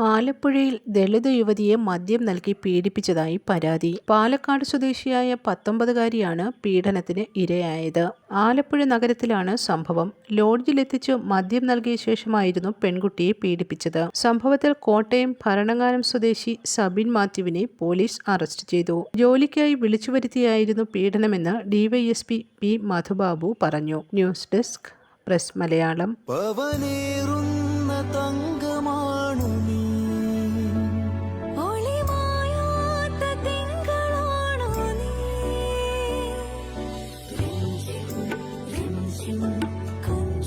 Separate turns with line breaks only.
ആലപ്പുഴയിൽ ദളിത് യുവതിയെ മദ്യം നൽകി പീഡിപ്പിച്ചതായി പരാതി. പാലക്കാട് സ്വദേശിയായ പത്തൊമ്പതുകാരിയാണ് പീഡനത്തിന് ഇരയായത്. ആലപ്പുഴ നഗരത്തിലാണ് സംഭവം. ലോഡ്ജിലെത്തിച്ച് മദ്യം നൽകിയ ശേഷമായിരുന്നു പെൺകുട്ടിയെ പീഡിപ്പിച്ചത്. സംഭവത്തിൽ കോട്ടയം ഭരണങ്ങാനം സ്വദേശി സബിൻ മാത്യുവിനെ പോലീസ് അറസ്റ്റ് ചെയ്തു. ജോലിക്കായി വിളിച്ചു വരുത്തിയായിരുന്നു പീഡനമെന്ന് ഡിവൈഎസ്പി പി മധുബാബു പറഞ്ഞു. News desk press Malayalam.